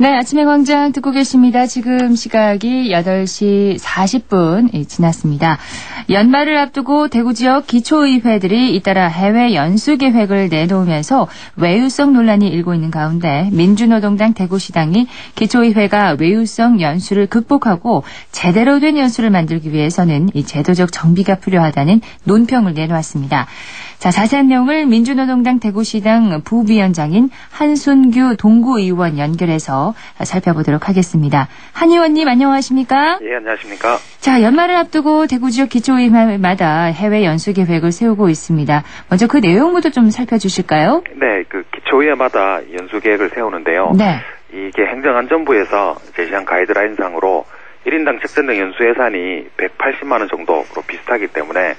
네, 아침의 광장 듣고 계십니다. 지금 시각이 8시 40분 지났습니다. 연말을 앞두고 대구 지역 기초의회들이 잇따라 해외 연수 계획을 내놓으면서 외유성 논란이 일고 있는 가운데 민주노동당 대구시당이 기초의회가 외유성 연수를 극복하고 제대로 된 연수를 만들기 위해서는 이 제도적 정비가 필요하다는 논평을 내놓았습니다. 자, 자세한 내용을 민주노동당 대구시당 부위원장인 한순규 동구의원 연결해서 살펴보도록 하겠습니다. 한 의원님 안녕하십니까? 예, 안녕하십니까? 자, 연말을 앞두고 대구 지역 기초의회마다 해외 연수 계획을 세우고 있습니다. 먼저 그 내용부터 좀 살펴주실까요? 네, 그 기초의회마다 연수 계획을 세우는데요. 네. 이게 행정안전부에서 제시한 가이드라인상으로 1인당 책정된 연수 예산이 180만 원 정도로 비슷하기 때문에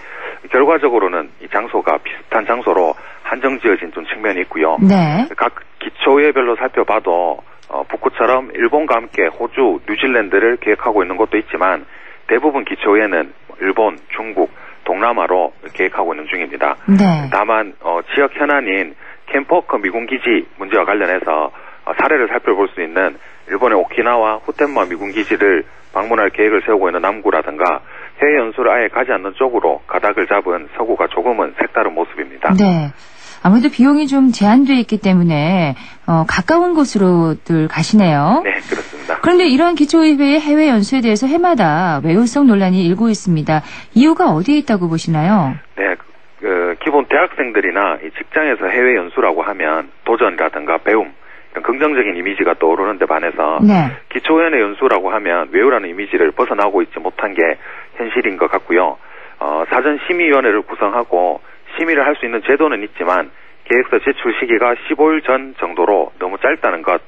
결과적으로는 이 장소가 비슷한 장소로 한정 지어진 좀 측면이 있고요. 네. 각 기초의회별로 살펴봐도 어, 북구처럼 일본과 함께 호주, 뉴질랜드를 계획하고 있는 곳도 있지만 대부분 기초의회는 일본, 중국, 동남아로 계획하고 있는 중입니다. 네. 다만 어, 지역 현안인 캠퍼크 미군 기지 문제와 관련해서 어, 사례를 살펴볼 수 있는 일본의 오키나와 후텐마 미군 기지를 방문할 계획을 세우고 있는 남구라든가 해외 연수를 아예 가지 않는 쪽으로 가닥을 잡은 서구가 조금은 색다른 모습입니다. 네. 아무래도 비용이 좀 제한돼 있기 때문에 어, 가까운 곳으로들 가시네요. 네, 그렇습니다. 그런데 이러한 기초의회의 해외 연수에 대해서 해마다 외유성 논란이 일고 있습니다. 이유가 어디에 있다고 보시나요? 네, 그, 기본 대학생들이나 이 직장에서 해외 연수라고 하면 도전이라든가 배움 긍정적인 이미지가 떠오르는데 반해서 네. 기초연의 연수라고 하면 외우라는 이미지를 벗어나고 있지 못한 게 현실인 것 같고요. 어, 사전 심의위원회를 구성하고 심의를 할 수 있는 제도는 있지만 계획서 제출 시기가 15일 전 정도로 너무 짧다는 것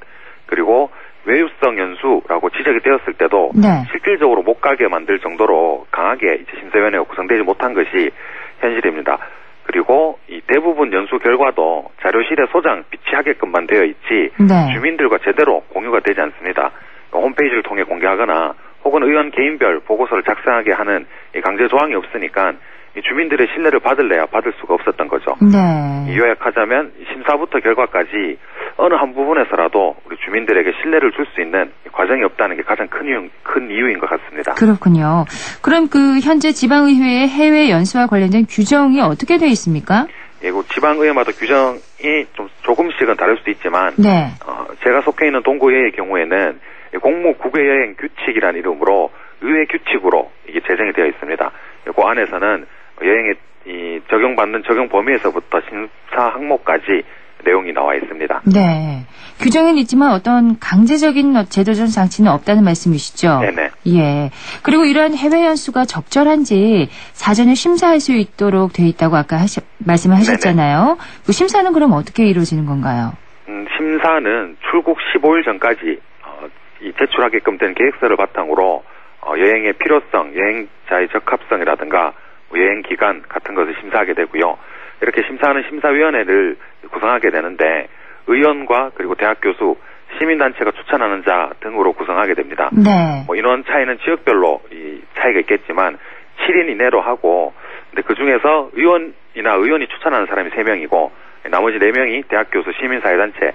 그리고 외유성 연수라고 지적이 되었을 때도 네. 실질적으로 못 가게 만들 정도로 강하게 이제 심사위원회가 구성되지 못한 것이 현실입니다. 그리고 이 대부분 연수 결과도 자료실에 소장 비치하게끔만 되어 있지 네. 주민들과 제대로 공유가 되지 않습니다. 홈페이지를 통해 공개하거나 혹은 의원 개인별 보고서를 작성하게 하는 이 강제 조항이 없으니까 이 주민들의 신뢰를 받을래야 받을 수가 없었던 거죠. 네. 요약하자면 심사부터 결과까지 어느 한 부분에서라도 우리 주민들에게 신뢰를 줄 수 있는 과정이 없다는 게 가장 큰, 이유, 큰 이유인 것 같습니다. 그렇군요. 그럼 그 현재 지방의회의 해외 연수와 관련된 규정이 어떻게 되어 있습니까? 예, 그 지방의회마다 규정이 좀 조금씩은 다를 수도 있지만 네. 어, 제가 속해 있는 동구의회의 경우에는 공무 국외여행 규칙이라는 이름으로 의회 규칙으로 이게 제정이 되어 있습니다. 그 안에서는 여행에 이 적용받는 적용 범위에서부터 심사 항목까지 내용이 나와 있습니다. 네. 규정은 있지만 어떤 강제적인 제도적 장치는 없다는 말씀이시죠? 네네. 예. 그리고 이러한 해외 연수가 적절한지 사전에 심사할 수 있도록 돼 있다고 아까 하시, 말씀을 하셨잖아요. 그 심사는 그럼 어떻게 이루어지는 건가요? 음, 심사는 출국 15일 전까지 어, 이 제출하게끔 된 계획서를 바탕으로 어, 여행의 필요성, 여행자의 적합성이라든가 뭐 여행 기간 같은 것을 심사하게 되고요. 이렇게 심사하는 심사위원회를 구성하게 되는데 의원과 그리고 대학 교수, 시민단체가 추천하는 자 등으로 구성하게 됩니다. 네. 뭐 인원 차이는 지역별로 이 차이가 있겠지만 7인 이내로 하고 근데 그 중에서 의원이나 의원이 추천하는 사람이 3명이고 나머지 4명이 대학 교수 시민사회단체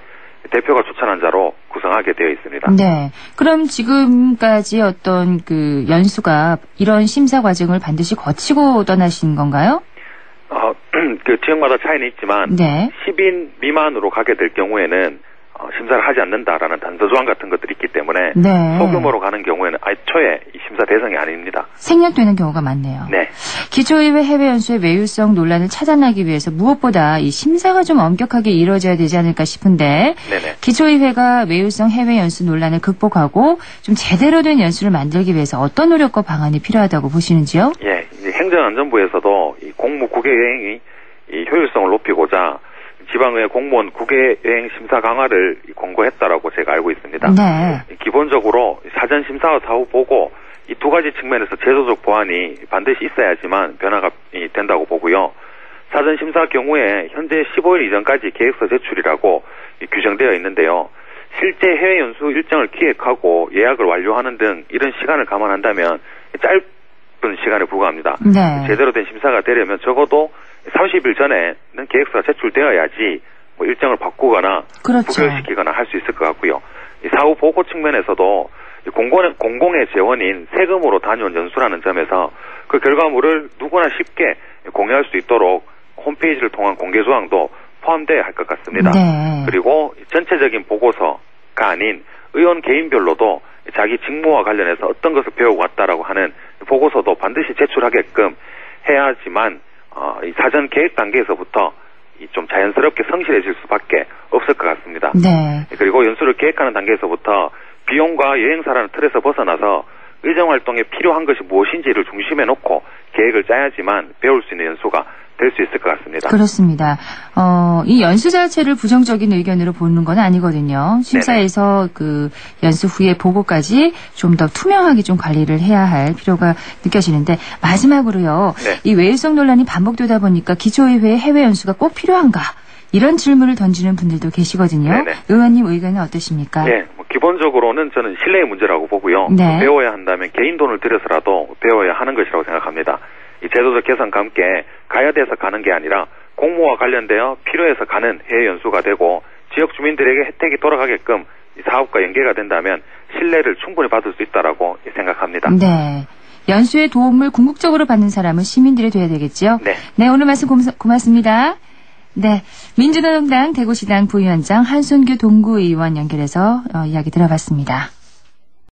대표가 추천한 자로 구성하게 되어 있습니다. 네. 그럼 지금까지 어떤 그 연수가 이런 심사 과정을 반드시 거치고 떠나신 건가요? 어, 그 지역마다 차이는 있지만 네. 10인 미만으로 가게 될 경우에는 어, 심사를 하지 않는다라는 단서 조항 같은 것들이 있기 때문에 네. 소규모로 가는 경우에는 애초에 이 심사 대상이 아닙니다. 생략되는 경우가 많네요. 네. 기초의회 해외 연수의 외유성 논란을 차단하기 위해서 무엇보다 이 심사가 좀 엄격하게 이루어져야 되지 않을까 싶은데 네네. 기초의회가 외유성 해외 연수 논란을 극복하고 좀 제대로 된 연수를 만들기 위해서 어떤 노력과 방안이 필요하다고 보시는지요? 예, 행정안전부에서도 이 공무 국외 여행이 이 효율성을 높이고자 지방의 공무원 국외 여행 심사 강화를 권고했다라고 제가 알고 있습니다. 네. 기본적으로 사전 심사와 사후 보고 이 두 가지 측면에서 제도적 보완이 반드시 있어야지만 변화가 이 된다고 보고요. 사전 심사 경우에 현재 15일 이전까지 계획서 제출이라고 이 규정되어 있는데요. 실제 해외 연수 일정을 기획하고 예약을 완료하는 등 이런 시간을 감안한다면 짧은 시간에 불과합니다. 네. 제대로 된 심사가 되려면 적어도 30일 전에는 계획서가 제출되어야지 뭐 일정을 바꾸거나 그렇죠. 부결시키거나 할 수 있을 것 같고요. 이 사후 보고 측면에서도 이 공공, 공공의 재원인 세금으로 다녀온 연수라는 점에서 그 결과물을 누구나 쉽게 공유할 수 있도록 홈페이지를 통한 공개 조항도 포함돼야 할 것 같습니다. 네. 그리고 전체적인 보고서가 아닌 의원 개인별로도 자기 직무와 관련해서 어떤 것을 배우고 왔다라고 하는 보고서도 반드시 제출하게끔 해야지만 어, 이 사전 계획 단계에서부터 이좀 자연스럽게 성실해질 수밖에 없을 것 같습니다. 네. 그리고 연수를 계획하는 단계에서부터 비용과 여행사라는 틀에서 벗어나서 의정 활동에 필요한 것이 무엇인지를 중심에 놓고 계획을 짜야지만 배울 수 있는 연수가 될 수 있을 것 같습니다. 그렇습니다. 어, 이 연수 자체를 부정적인 의견으로 보는 건 아니거든요. 심사에서 그 연수 후에 보고까지 좀 더 투명하게 좀 관리를 해야 할 필요가 느껴지는데 마지막으로요. 네. 이 외유성 논란이 반복되다 보니까 기초의회 해외 연수가 꼭 필요한가? 이런 질문을 던지는 분들도 계시거든요. 네네. 의원님 의견은 어떠십니까? 네, 뭐 기본적으로는 저는 신뢰의 문제라고 보고요. 네. 배워야 한다면 개인 돈을 들여서라도 배워야 하는 것이라고 생각합니다. 이 제도적 개선과 함께 가야 돼서 가는 게 아니라 공모와 관련되어 필요해서 가는 해외 연수가 되고 지역 주민들에게 혜택이 돌아가게끔 이 사업과 연계가 된다면 신뢰를 충분히 받을 수 있다라고 생각합니다. 네. 연수의 도움을 궁극적으로 받는 사람은 시민들이 돼야 되겠죠? 네. 오늘 말씀 고, 고맙습니다. 네. 민주노동당 대구시당 부위원장 한순규 동구의원 연결해서 어, 이야기 들어봤습니다.